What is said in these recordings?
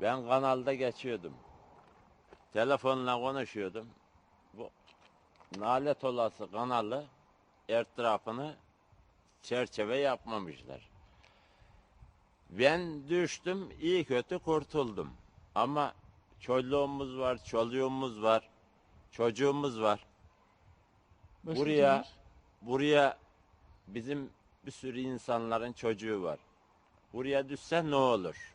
Ben kanalda geçiyordum. Telefonla konuşuyordum. Bu nalet olası kanalı etrafını çerçeve yapmamışlar. Ben düştüm, iyi kötü kurtuldum. Ama çoluğumuz var, çoluğumuz var, çocuğumuz var. Başka Buraya kimler? buraya bizim bir sürü insanların çocuğu var. Buraya düşse ne olur?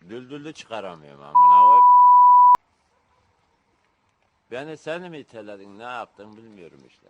düldüllü çıkaramıyorum amına koyayım. Beni sen mi iteledin ne yaptın bilmiyorum işte.